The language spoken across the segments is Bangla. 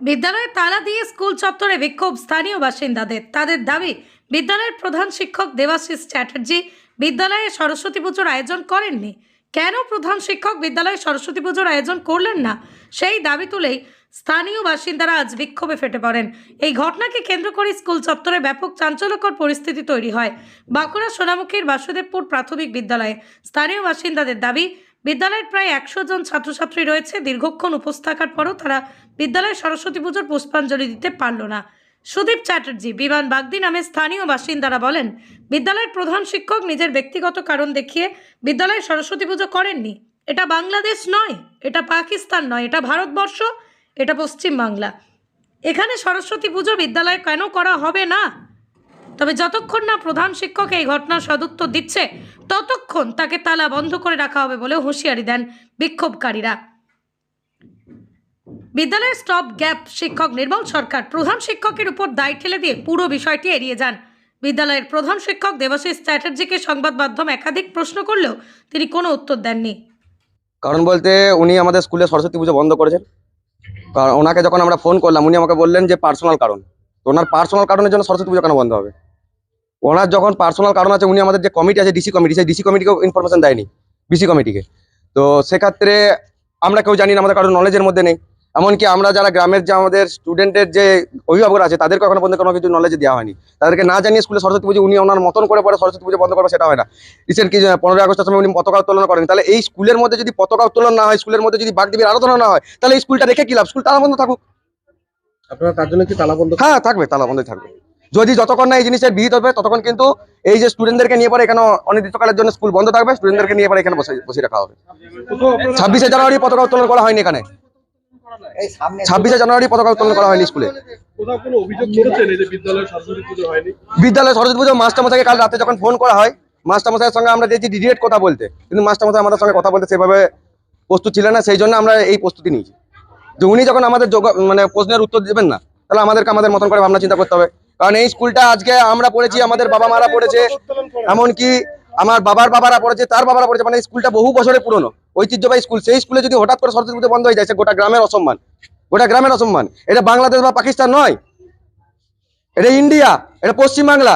বিদ্যালয়ে তালা দিয়ে স্কুল চত্বরে বিক্ষোভ। স্থানীয় বাসিন্দাদের। তাদের দাবি, বিদ্যালয়ের প্রধান শিক্ষক দেবাশিস চ্যাটার্জি বিদ্যালয়ে সরস্বতী পুজোর আয়োজন করেননি। কেন প্রধান শিক্ষক বিদ্যালয়ে সরস্বতী পুজোর আয়োজন করলেন না? সেই দাবি তুলেই স্থানীয় বাসিন্দারা আজ বিক্ষোভে ফেটে পড়েন। এই ঘটনাকে কেন্দ্র করে স্কুল চত্বরে ব্যাপক চাঞ্চল্যকর পরিস্থিতি তৈরি হয়। বাঁকুড়া সোনামুখীর বাসুদেবপুর প্রাথমিক বিদ্যালয়ে স্থানীয় বাসিন্দাদের দাবি বিদ্যালয়ের প্রায় একশো জন ছাত্রছাত্রী রয়েছে। দীর্ঘক্ষণ উপোস থাকার পরও তারা বিদ্যালয়ে সরস্বতী পুজোর পুষ্পাঞ্জলি দিতে পারল না। সুদীপ চ্যাটার্জি, বিমান বাগদি নামে স্থানীয় বাসিন্দারা বলেন, বিদ্যালয়ের প্রধান শিক্ষক নিজের ব্যক্তিগত কারণ দেখিয়ে বিদ্যালয়ে সরস্বতী পুজো করেননি। এটা বাংলাদেশ নয়, এটা পাকিস্তান নয়, এটা ভারতবর্ষ, এটা পশ্চিম বাংলা এখানে সরস্বতী পুজো বিদ্যালয়ে কেন করা হবে না? তবে যতক্ষণ না প্রধান শিক্ষক এই ঘটনার সদুত্তর দিচ্ছে, ততক্ষণ তাকে তালা বন্ধ করে রাখা হবে বলে হুঁশিয়ারি দেন বিক্ষোভকারীরা। বিদ্যালয়ের স্টপ গ্যাপ শিক্ষক নির্মল সরকার প্রধান শিক্ষকের উপর দায় ঠেলে দিয়ে পুরো বিষয়টি এড়িয়ে যান। বিদ্যালয়ের প্রধান শিক্ষক দেবাশিস চ্যাটার্জিকে সংবাদ মাধ্যম একাধিক প্রশ্ন করলেও তিনি কোনো উত্তর দেননি। কারণ বলতে উনি আমাদের স্কুলে সরস্বতী পুজো বন্ধ করেছেন। কারণ ওনাকে যখন আমরা ফোন করলাম, উনি আমাকে বললেন যে পার্সোনাল কারণ। তো ওনার পার্সোনাল কারণের জন্য সরস্বতী পুজো কেন বন্ধ হবে? ওনার যখন পার্সোনাল কারণ আছে, উনি আমাদের যে কমিটি আছে ডিসি কমিটি সেই ডিসি কমিটিকেও ইনফরমেশন দেয়নি বিসি কমিটিকে তো সেক্ষেত্রে আমরা কেউ জানি না, আমাদের কারোর নলেজের মধ্যে নেই। এমনকি আমরা যারা গ্রামের যে আমাদের স্টুডেন্টের যে অভিভাবকরা আছে, তাদেরকে এখনও পর্যন্ত কোনো কিছু নলেজ দেওয়া হয়নি। তাদেরকে না জানিয়ে স্কুলে সরস্বতী পুজো, উনি ওনার মতন করে পরে সরস্বতী পুজো বন্ধ করবে, সেটা হয় না। রিসেন্ট কি পনেরোই আগস্টের সময় উনি পতাকা উত্তোলন করেন। তাহলে এই স্কুলের মধ্যে যদি পতাকা উত্তোলন না হয় স্কুলের মধ্যে যদি বাগদেবীর আরাধনা না হয়, তাহলে এই স্কুলটা রেখে কি লাভ? স্কুল তালা বন্ধ থাকুক। আপনারা তার জন্য কি তালা বন্ধ হ্যাঁ থাকবে তালা বন্ধই থাকবে। যদি যতক্ষণ না এই জিনিসের বিহিত হবে ততক্ষণ কিন্তু এই যে স্টুডেন্টদেরকে নিয়ে পরে এখানে অনির্দিষ্টকালের জন্য স্কুল বন্ধ থাকবে স্টুডেন্টদেরকে নিয়ে পরে এখানে বসে বসে রাখা হবে। ছাব্বিশে জানুয়ারি পতাকা উত্তোলন করা হয়নি এখানে। ছাব্বিশে জানুয়ারি পতাকা উত্তোলন করা হয়নি স্কুলে কোথাও কোনো অভিযোগ করেছেন এই যে বিদ্যালয়ে সরস্বতী পুজো মাস্টারমশাইকে কাল রাতে যখন ফোন করা হয় মাস্টারমশাইয়ের সঙ্গে আমরা দিয়েছি ডিরেক্ট কথা বলতে। কিন্তু মাস্টারমশাই আমাদের সঙ্গে কথা বলতে সেভাবে প্রস্তুত ছিলেন না সেই জন্য আমরা এই প্রস্তুতি নিয়েছি। যে উনি যখন আমাদের মানে প্রশ্নের উত্তর দেবেন না, তাহলে আমাদেরকে আমাদের মতন করে ভাবনা চিন্তা করতে হবে। কারণ এই স্কুলটা আজকে আমরা পড়েছি, আমাদের বাবা মারা পড়েছে, এমনকি আমার বাবার বাবারা পড়েছে, তার বাবারা পড়েছে মানে স্কুলটা বহু বছরের পুরনো, ঐতিহ্যবাহী স্কুল। সেই স্কুলে যদি হঠাৎ করে সরস্বতী পুজো বন্ধ হয়ে যায় গোটা গ্রামের অসম্মান। গোটা গ্রামের অসম্মান। এটা বাংলাদেশ বা পাকিস্তান নয়। এটা ইন্ডিয়া, এটা পশ্চিমবাংলা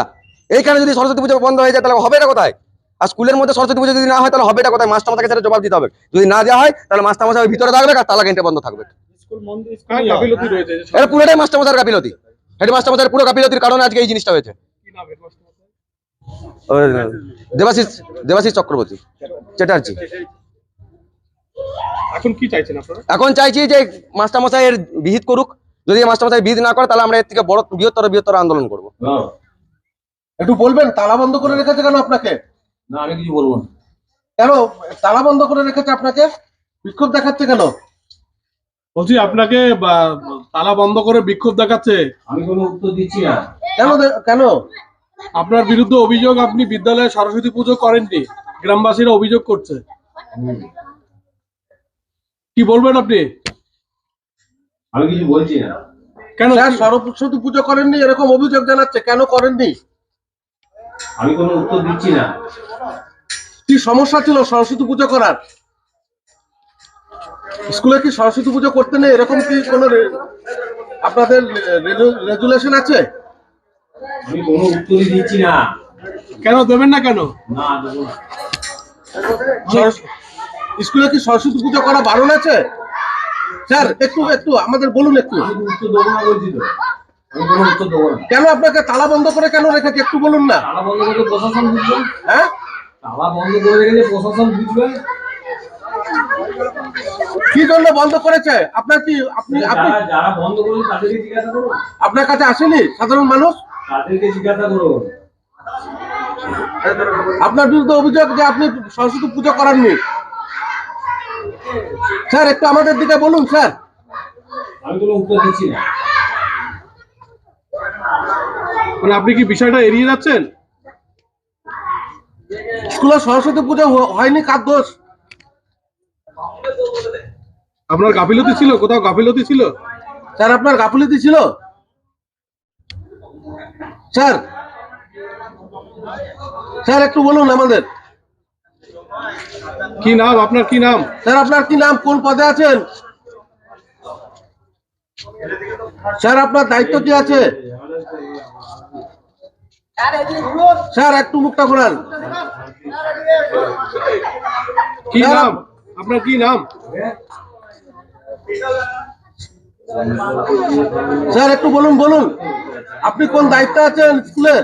এইখানে যদি সরস্বতী পুজো বন্ধ হয়ে যায়, তাহলে হবে এটা কোথায়? আর স্কুলের মধ্যে সরস্বতী পুজো যদি না হয়, তাহলে হবে এটা কোথায় মাস্টারমশাইকে সেটা জবাব দিতে হবে। যদি না দেওয়া হয়, তাহলে মাস্টার মাস্টারমশাই ভিতরে থাকবে আর তালা বন্ধ থাকবে। স্কুল বন্ধ কার গাফিলতি রয়েছে যে এটা পুরোটাই মাস্টারমশাইয়ের গাফিলতি। হেড মাস্টারমশাইয়ের পুরো গাফিলতির কারণে আজকে এই জিনিসটা হয়েছে। দেবাশিস দেবাশিস চক্রবর্তী চ্যাটার্জি। এখন কি চাইছেন আপনারা? এখন চাইছি যে মাস্টারমশাইয়ের বিহিত করুক। যদি মাস্টারমশাই বিহিত না করে তাহলে আমরা এর থেকে বড় বৃহত্তর বৃহত্তর আন্দোলন করব। একটু বলবেন তালা বন্ধ করে রেখেছে কেন আপনাকে? না আমি কিছু বলব না। কেন তালা বন্ধ করে রেখেছে আপনাকে? বিক্ষোভ দেখাচ্ছে কেন? বলছি আপনাকে তালা বন্ধ করে বিক্ষোভ দেখাচ্ছে। আমি কোনো উত্তর দিচ্ছি না। কেন কেন? আপনার বিরুদ্ধে অভিযোগ আপনি বিদ্যালয়ে সরস্বতী পুজো করেননি গ্রামবাসীরা অভিযোগ করছে। কি বলবেন আপনি? আমি কিছু বলছি না। কেন স্যার সরস্বতী পুজো করেননি এরকম অভিযোগ জানাচ্ছে কেন করেননি? আমি কোনো উত্তর দিচ্ছি না। কি সমস্যা ছিল সরস্বতী পুজো করার? স্কুলে কি সরস্বতী পুজো করতে নেই? এরকম কি কোনো রে- আপনাদের রেজুলেশন আছে? আমি কোনো উত্তরই দিচ্ছি না। কেন? দেবেন না কেন? না দেবো না। স্কুলে কি সরস্বতী পুজো করা বারণ আছে? স্যার একটু একটু আমাদের বলুন একটু। কোনো উত্তর দেবো না কেন আপনাকে তালা বন্ধ করে কেন রেখেছে? একটু বলুন না। তালা বন্ধ করে প্রশাসন বুঝবে হ্যাঁ? তালা বন্ধ করে রেখেছে প্রশাসন বুঝবে কি জন্য বন্ধ করেছে? আপনার কি আপনি আপনি যারা বন্ধ তাদেরকে জিজ্ঞাসা করুন। আপনার কাছে আসেনি? সাধারণ মানুষ? তাদেরকে জিজ্ঞাসা করুন। আপনার বিরুদ্ধে অভিযোগ যে আপনি সরস্বতী পুজো করাননি। স্যার একটু আমাদের দিকে বলুন স্যার। আমি কোনো উত্তর দিচ্ছি না। মানে আপনি কি বিষয়টা এড়িয়ে যাচ্ছেন? স্কুলে সরস্বতী পুজো হয়নি কার দোষ? আপনার গাফিলতি ছিল? কোথাও গাফিলতি ছিল? স্যার আপনার গাফিলতি ছিল? স্যার স্যার একটু বলুন আমাদের। কি নাম? আপনার কি নাম? স্যার আপনার কি নাম? কোন পদে আছেন? স্যার আপনার দায়িত্ব কি আছে? স্যার একটু মুখটা খোলান কি নাম? আপনার কি নাম? স্যার একটু বলুন বলুন। আপনি কোন দায়িত্বে আছেন স্কুলের